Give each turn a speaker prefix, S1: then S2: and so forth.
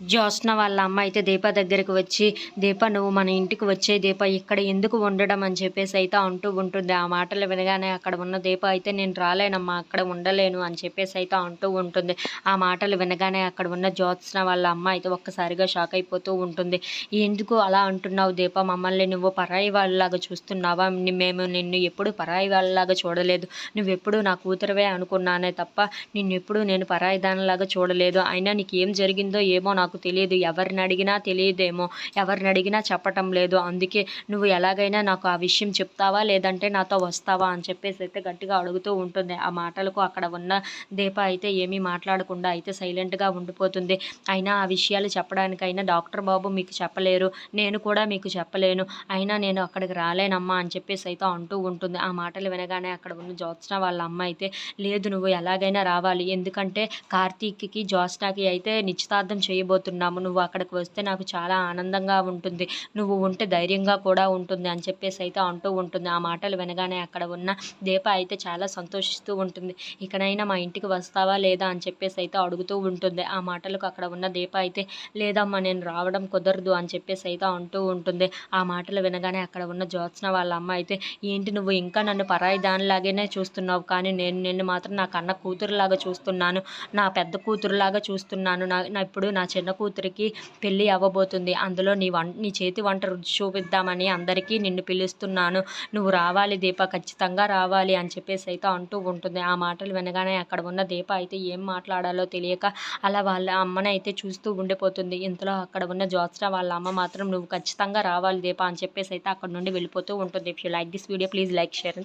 S1: జ్యోత్స్న వాళ్ళ అమ్మ అయితే దీప దగ్గరికి వచ్చి దీప నువ్వు మన ఇంటికి వచ్చే దీప ఇక్కడ ఎందుకు ఉండడం? అని చెప్పేసి అయితే అంటూ ఉంటుంది. ఆ మాటలు వినగానే అక్కడ ఉన్న దీప అయితే నేను రాలేనమ్మా అక్కడ ఉండలేను అని చెప్పేసి అయితే అంటూ ఉంటుంది. ఆ మాటలు వినగానే అక్కడ ఉన్న జ్యోత్స్న వాళ్ళ అమ్మ అయితే ఒక్కసారిగా షాక్ అయిపోతూ ఉంటుంది. ఎందుకు అలా అంటున్నావు దీప? మమ్మల్ని నువ్వు పరాయి వాళ్ళలాగా చూస్తున్నావా? మేము నిన్ను ఎప్పుడు పరాయి వాళ్ళలాగా చూడలేదు. నువ్వెప్పుడు నా కూతురువే అనుకున్నానే తప్ప నిన్నెప్పుడు నేను పరాయి దానిలాగా చూడలేదు. అయినా నీకు ఏం జరిగిందో ఏమో నాకు నాకు తెలియదు ఎవరిని అడిగినా తెలియదేమో ఎవరిని అడిగినా చెప్పటం లేదు. అందుకే నువ్వు ఎలాగైనా నాకు ఆ విషయం చెప్తావా లేదంటే నాతో వస్తావా అని చెప్పేసి అయితే గట్టిగా అడుగుతూ ఉంటుంది. ఆ మాటలకు అక్కడ ఉన్న దీప అయితే ఏమీ మాట్లాడకుండా అయితే సైలెంట్గా ఉండిపోతుంది. అయినా ఆ విషయాలు చెప్పడానికైనా డాక్టర్ బాబు మీకు చెప్పలేరు నేను కూడా మీకు చెప్పలేను. అయినా నేను అక్కడికి రాలేనమ్మా అని చెప్పేసి అయితే అంటూ ఉంటుంది. ఆ మాటలు వినగానే అక్కడ ఉన్న జ్యోత్స్న వాళ్ళ అమ్మ అయితే లేదు నువ్వు ఎలాగైనా రావాలి. ఎందుకంటే కార్తీక్కి జ్యోత్స్నకి అయితే నిశ్చితార్థం చేయబోతున్నాము నువ్వు అక్కడికి వస్తే నాకు చాలా ఆనందంగా ఉంటుంది. నువ్వు ఉంటే ధైర్యంగా కూడా ఉంటుంది అని చెప్పేసి అయితే అంటూ ఉంటుంది. ఆ మాటలు వినగానే అక్కడ ఉన్న దీప అయితే చాలా సంతోషిస్తూ ఉంటుంది. ఇకనైనా మా ఇంటికి వస్తావా లేదా అని చెప్పేసి అయితే అడుగుతూ ఉంటుంది. ఆ మాటలకు అక్కడ ఉన్న దీప అయితే లేదమ్మా నేను రావడం కుదరదు అని చెప్పేసి అయితే అంటూ ఉంటుంది. ఆ మాటలు వినగానే అక్కడ ఉన్న జ్యోత్స్న వాళ్ళ అమ్మ అయితే ఏంటి నువ్వు ఇంకా నన్ను పరాయి దానిలాగానే చూస్తున్నావు? కానీ నేను నిన్ను మాత్రం నా కన్న కూతురులాగా చూస్తున్నాను. నా పెద్ద కూతురులాగా చూస్తున్నాను. నా ఇప్పుడు నా చిన్న కూతురికి పెళ్ళి అవ్వబోతుంది. అందులో నీ వం నీ చేతి వంట రుచి చూపిద్దామని అందరికీ నిన్ను పిలుస్తున్నాను. నువ్వు రావాలి దీప ఖచ్చితంగా రావాలి అని చెప్పేసి అయితే అంటూ ఉంటుంది. ఆ మాటలు వినగానే అక్కడ ఉన్న దీప అయితే ఏం మాట్లాడాలో తెలియక అలా వాళ్ళ అమ్మని అయితే చూస్తూ ఉండిపోతుంది. ఇంతలో అక్కడ ఉన్న జ్యోత్స్న వాళ్ళ అమ్మ మాత్రం నువ్వు ఖచ్చితంగా రావాలి దీప అని చెప్పేసి అయితే అక్కడ నుండి వెళ్ళిపోతూ ఉంటుంది. If you like this video please like share